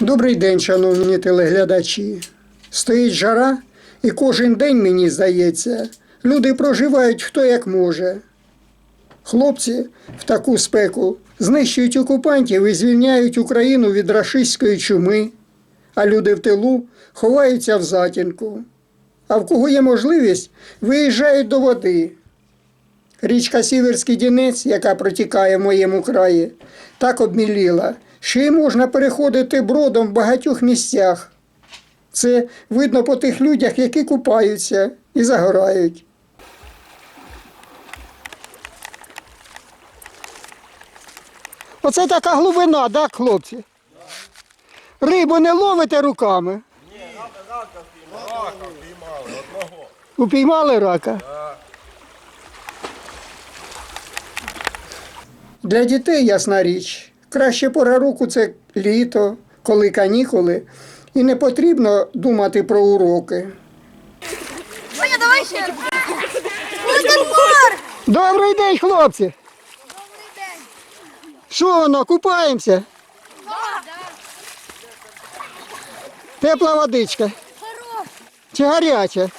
Добрий день, шановні телеглядачі. Стоїть жара, і кожен день, мені здається, люди проживають хто як може. Хлопці в таку спеку знищують окупантів і звільняють Україну від рашистської чуми, а люди в тилу ховаються в затінку. А в кого є можливість, виїжджають до води. Річка Сіверський Дінець, яка протікає в моєму краї, так обміліла, що її можна переходити бродом в багатьох місцях. Це видно по тих людях, які купаються і загорають. Оце така глибина, так, хлопці? Рибу не ловите руками? Упіймали рака? Для дітей ясна річ. Краще пора року це літо, коли канікули, і не потрібно думати про уроки. Ваня, давай ще. Добрий день, хлопці! Добрий день. Що воно, купаємося? Тепла водичка. Хорош. Чи гаряча?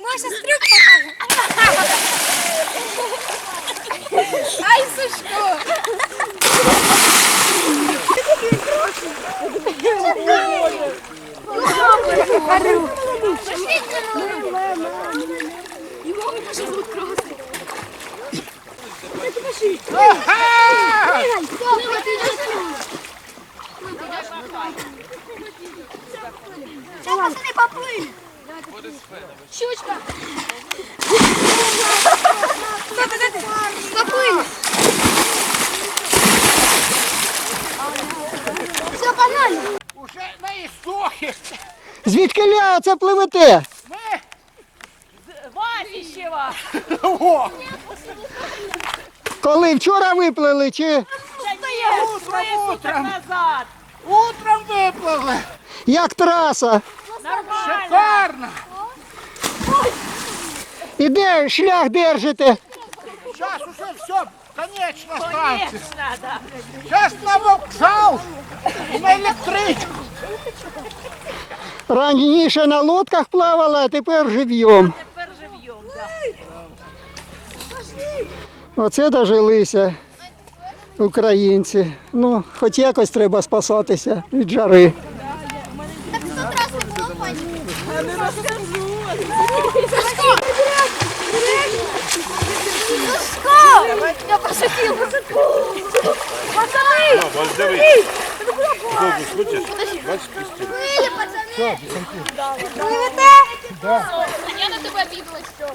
Маша стрюк покаже. Ай, Сушко. Його дуже звуть красний. Зараз не поплив. Щучка. Все. Уже на істохи. Звідки ля це пливете? Ми Васіщева! о, Коли вчора виплили, чи Та ні, троє суток утром. назад! утром випливли. як траса? Нормально! Шикарно. І де шлях держите? Уже все. Конечно, да. Зараз на вокзал, на електричку. Раніше на лодках плавала, а тепер жив'єм. Тепер живьем, да. Оце дожилися українці. Ну, хоч якось треба спасатися від жари. Так сто раз не було, пані. Не розкажу. Сушко! Я пошутила. Пацаны! Ось дивись. Фокус хочеш? Бачиш пістолет? Плыли, пацаны! Плывете? Я на тебе обідалась, що?